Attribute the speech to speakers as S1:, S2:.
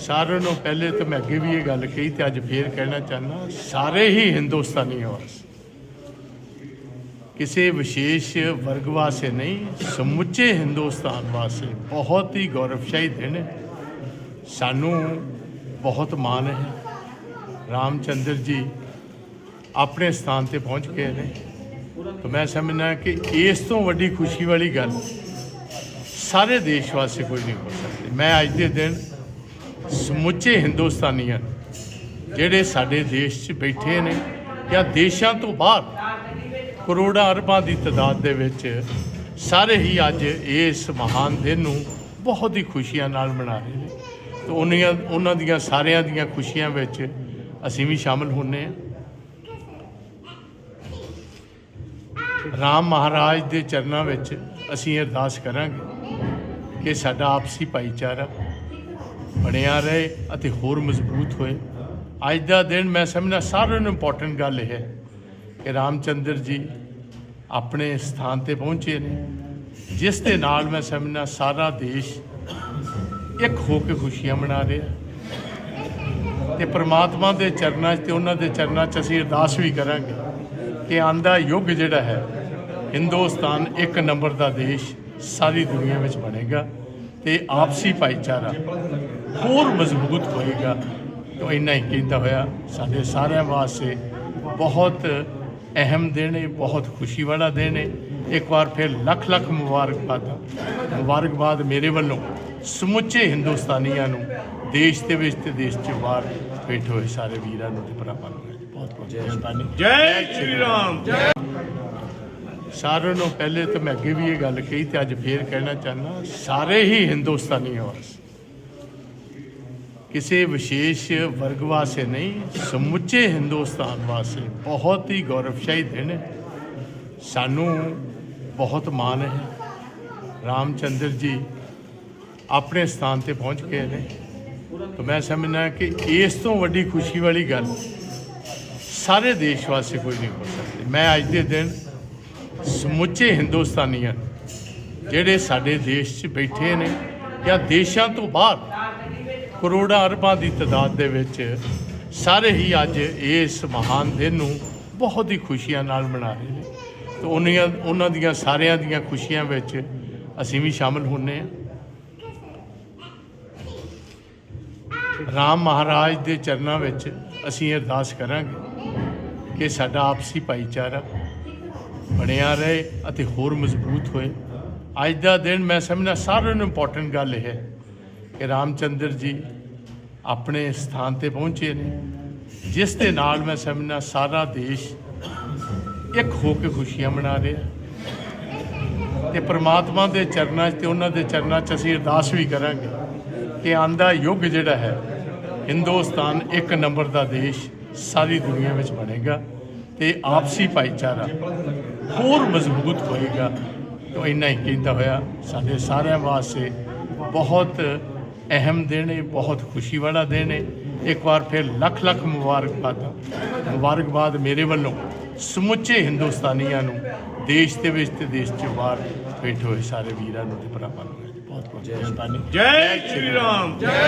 S1: ਸਾਰਿਆਂ ਨੂੰ ਪਹਿਲੇ ਤਾਂ ਮੈਂ ਅੱਗੇ ਵੀ ਇਹ ਗੱਲ ਕਹੀ ਤੇ ਅੱਜ ਫੇਰ ਕਹਿਣਾ ਚਾਹਨਾ ਸਾਰੇ ਹੀ ਹਿੰਦੁਸਤਾਨੀ ਵਾਸ ਕਿਸੇ ਵਿਸ਼ੇਸ਼ ਵਰਗ ਵਾਸਤੇ ਨਹੀਂ, ਸਮੁੱਚੇ ਹਿੰਦੁਸਤਾਨ ਵਾਸਤੇ ਬਹੁਤ ਹੀ ਗੌਰਵਸ਼ਾਹੀ ਦਿਨ ਹੈ। ਸਾਨੂੰ ਬਹੁਤ ਮਾਣ ਹੈ। ਰਾਮਚੰਦਰ ਜੀ ਆਪਣੇ ਸਥਾਨ ਤੇ ਪਹੁੰਚ ਗਏ ਨੇ। ਤਾਂ ਮੈਂ ਸਮਝਣਾ ਕਿ ਇਸ ਤੋਂ ਵੱਡੀ ਖੁਸ਼ੀ ਵਾਲੀ ਗੱਲ ਸਾਰੇ ਦੇਸ਼ ਵਾਸਤੇ ਕੋਈ ਨਹੀਂ ਹੋ ਸਕਦੀ। ਮੈਂ ਅੱਜ ਦੇ ਦਿਨ ਸਮੁੱਚੇ ਹਿੰਦੁਸਤਾਨੀਆਂ ਜਿਹੜੇ ਸਾਡੇ ਦੇਸ਼ 'ਚ ਬੈਠੇ ਨੇ ਜਾਂ ਦੇਸ਼ਾਂ ਤੋਂ ਬਾਹਰ ਕਰੋੜਾਂ ਅਰਬਾਂ ਦੀ ਤਾਦਾਦ ਦੇ ਵਿੱਚ ਸਾਰੇ ਹੀ ਅੱਜ ਇਸ ਮਹਾਨ ਦਿਨ ਨੂੰ ਬਹੁਤ ਹੀ ਖੁਸ਼ੀਆਂ ਨਾਲ ਮਨਾ ਰਹੇ ਨੇ। ਤੇ ਉਹਨਾਂ ਉਹਨਾਂ ਦੀਆਂ ਸਾਰਿਆਂ ਦੀਆਂ ਖੁਸ਼ੀਆਂ ਵਿੱਚ ਅਸੀਂ ਵੀ ਸ਼ਾਮਲ ਹੁੰਨੇ ਹਾਂ। ਰਾਮ ਮਹਾਰਾਜ ਦੇ ਚਰਨਾਂ ਵਿੱਚ ਅਸੀਂ ਅਰਦਾਸ ਕਰਾਂਗੇ ਕਿ ਸਾਡਾ ਆਪਸੀ ਭਾਈਚਾਰਾ ਬਣਿਆ ਰਹੇ ਅਤੇ ਹੋਰ ਮਜ਼ਬੂਤ ਹੋਏ। ਅੱਜ ਦਾ ਦਿਨ ਮੈਂ ਸਮਝਣਾ ਸਾਰਿਆਂ ਨੂੰ ਇੰਪੋਰਟੈਂਟ ਗੱਲ ਇਹ ਹੈ ਕਿ ਰਾਮਚੰਦਰ ਜੀ ਆਪਣੇ ਸਥਾਨ ਤੇ ਪਹੁੰਚੇ ਨੇ। ਜਿਸ ਦੇ ਨਾਲ ਮੈਂ ਸਮਝਣਾ ਸਾਰਾ ਦੇਸ਼ ਇੱਕ ਹੋ ਕੇ ਖੁਸ਼ੀਆਂ ਮਨਾ ਰਿਹਾ। ਤੇ ਪ੍ਰਮਾਤਮਾ ਦੇ ਚਰਨਾਂ 'ਚ ਤੇ ਉਹਨਾਂ ਦੇ ਚਰਨਾਂ 'ਚ ਅਸੀਂ ਅਰਦਾਸ ਵੀ ਕਰਾਂਗੇ ਕਿ ਆਂਦਾ ਯੁੱਗ ਜਿਹੜਾ ਹੈ, ਹਿੰਦੁਸਤਾਨ ਇੱਕ ਨੰਬਰ ਦਾ ਦੇਸ਼ ਸਾਰੀ ਦੁਨੀਆ ਵਿੱਚ ਬਣੇਗਾ ਤੇ ਆਪਸੀ ਭਾਈਚਾਰਾ ਹੋਰ ਮਜ਼ਬੂਤ ਹੋਏਗਾ। ਤਾਂ ਇੰਨਾ ਹੀ ਕਹਿੰਦਾ ਹੋਇਆ। ਸਾਡੇ ਸਾਰਿਆਂ ਵਾਸਤੇ ਬਹੁਤ ਅਹਿਮ ਦਿਨ ਹੈ ਬਹੁਤ ਖੁਸ਼ੀ ਵਾਲਾ ਦਿਨ ਹੈ ਇੱਕ ਵਾਰ ਫਿਰ ਲੱਖ ਲੱਖ ਮੁਬਾਰਕਬਾਦ। ਮੁਬਾਰਕਬਾਦ ਮੇਰੇ ਵੱਲੋਂ ਸਮੁੱਚੇ ਹਿੰਦੁਸਤਾਨੀਆਂ ਨੂੰ ਦੇਸ਼ ਦੇ ਵਿੱਚ ਤੇ ਦੇਸ਼ ਚ ਬਾਹਰ ਬੈਠੇ ਹੋਏ ਸਾਰੇ ਵੀਰਾਂ ਨੂੰ ਤੇ ਭਰਾਵਾਂ ਨੂੰ। ਬਹੁਤ ਬਹੁਤ ਮਿਹਰਬਾਨੀ
S2: ਜੈ ਸ਼੍ਰੀ ਰਾਮ। ਜੈ
S1: ਸਾਰਿਆਂ ਨੂੰ ਪਹਿਲੇ ਤਾਂ ਮੈਂ ਅੱਗੇ ਵੀ ਇਹ ਗੱਲ ਕਹੀ ਤੇ ਅੱਜ ਫੇਰ ਕਹਿਣਾ ਚਾਹਨਾ ਸਾਰੇ ਹੀ ਹਿੰਦੁਸਤਾਨੀ ਵਾਸ ਕਿਸੇ ਵਿਸ਼ੇਸ਼ ਵਰਗ ਵਾਸਤੇ ਨਹੀਂ, ਸਮੁੱਚੇ ਹਿੰਦੁਸਤਾਨ ਵਾਸਤੇ ਬਹੁਤ ਹੀ ਗੌਰਵਸ਼ਾਹੀ ਦਿਨ ਹੈ। ਸਾਨੂੰ ਬਹੁਤ ਮਾਣ ਹੈ। ਰਾਮਚੰਦਰ ਜੀ ਆਪਣੇ ਸਥਾਨ ਤੇ ਪਹੁੰਚ ਗਏ ਨੇ। ਤਾਂ ਮੈਂ ਸਮਝਣਾ ਕਿ ਇਸ ਤੋਂ ਵੱਡੀ ਖੁਸ਼ੀ ਵਾਲੀ ਗੱਲ ਸਾਰੇ ਦੇਸ਼ ਵਾਸਤੇ ਕੋਈ ਨਹੀਂ ਹੋ ਸਕਦੀ। ਮੈਂ ਅੱਜ ਦੇ ਦਿਨ ਸਮੁੱਚੇ ਹਿੰਦੁਸਤਾਨੀਆਂ ਜਿਹੜੇ ਸਾਡੇ ਦੇਸ਼ 'ਚ ਬੈਠੇ ਨੇ ਜਾਂ ਦੇਸ਼ਾਂ ਤੋਂ ਬਾਹਰ ਕਰੋੜਾਂ ਅਰਬਾਂ ਦੀ ਤਾਦਾਦ ਦੇ ਵਿੱਚ ਸਾਰੇ ਹੀ ਅੱਜ ਇਸ ਮਹਾਨ ਦਿਨ ਨੂੰ ਬਹੁਤ ਹੀ ਖੁਸ਼ੀਆਂ ਨਾਲ ਮਨਾ ਰਹੇ ਨੇ। ਤੇ ਉਹਨਾਂ ਉਹਨਾਂ ਦੀਆਂ ਸਾਰਿਆਂ ਦੀਆਂ ਖੁਸ਼ੀਆਂ ਵਿੱਚ ਅਸੀਂ ਵੀ ਸ਼ਾਮਲ ਹੁੰਨੇ ਹਾਂ ਰਾਮ ਮਹਾਰਾਜ ਦੇ ਚਰਨਾਂ ਵਿੱਚ ਅਸੀਂ ਅਰਦਾਸ ਕਰਾਂਗੇ ਕਿ ਸਾਡਾ ਆਪਸੀ ਭਾਈਚਾਰਾ ਬਣਿਆ ਰਹੇ ਅਤੇ ਹੋਰ ਮਜ਼ਬੂਤ ਹੋਏ। ਅੱਜ ਦਾ ਦਿਨ ਮੈਂ ਸਮਝਣਾ ਸਾਰਿਆਂ ਨੂੰ ਇੰਪੋਰਟੈਂਟ ਗੱਲ ਇਹ ਹੈ ਕਿ ਰਾਮਚੰਦਰ ਜੀ ਆਪਣੇ ਸਥਾਨ ਤੇ ਪਹੁੰਚੇ ਨੇ, ਜਿਸ ਦੇ ਨਾਲ ਮੈਂ ਸਮਝਣਾ ਸਾਰਾ ਦੇਸ਼ ਇੱਕ ਹੋ ਕੇ ਖੁਸ਼ੀਆਂ ਮਨਾ ਰਿਹਾ। ਤੇ ਪ੍ਰਮਾਤਮਾ ਦੇ ਚਰਨਾਂ 'ਚ ਤੇ ਉਹਨਾਂ ਦੇ ਚਰਨਾਂ 'ਚ ਅਸੀਂ ਅਰਦਾਸ ਵੀ ਕਰਾਂਗੇ ਕਿ ਆਂਦਾ ਯੁੱਗ ਜਿਹੜਾ ਹੈ, ਹਿੰਦੁਸਤਾਨ ਇੱਕ ਨੰਬਰ ਦਾ ਦੇਸ਼ ਸਾਰੀ ਦੁਨੀਆ ਵਿੱਚ ਬਣੇਗਾ ਤੇ ਆਪਸੀ ਭਾਈਚਾਰਾ ਹੋਰ ਮਜ਼ਬੂਤ ਹੋਏਗਾ। ਤਾਂ ਇੰਨਾ ਹੀ ਕਹਿੰਦਾ ਹੋਇਆ, ਸਾਡੇ ਸਾਰਿਆਂ ਵਾਸਤੇ ਬਹੁਤ ਅਹਿਮ ਦਿਨ ਹੈ ਬਹੁਤ ਖੁਸ਼ੀ ਵਾਲਾ ਦਿਨ ਹੈ ਇੱਕ ਵਾਰ ਫਿਰ ਲੱਖ ਲੱਖ ਮੁਬਾਰਕਬਾਦ। ਮੁਬਾਰਕਬਾਦ ਮੇਰੇ ਵੱਲੋਂ ਸਮੁੱਚੇ ਹਿੰਦੁਸਤਾਨੀਆਂ ਨੂੰ ਦੇਸ਼ ਦੇ ਵਿੱਚ ਤੇ ਦੇਸ਼ ਚ ਬਾਹਰ ਬੈਠੇ ਹੋਏ ਸਾਰੇ ਵੀਰਾਂ ਨੂੰ ਤੇ ਭਰਾਵਾਂ ਨੂੰ। ਬਹੁਤ ਬਹੁਤ
S2: ਜੈ ਸ਼੍ਰੀ ਰਾਮ। ਜੈ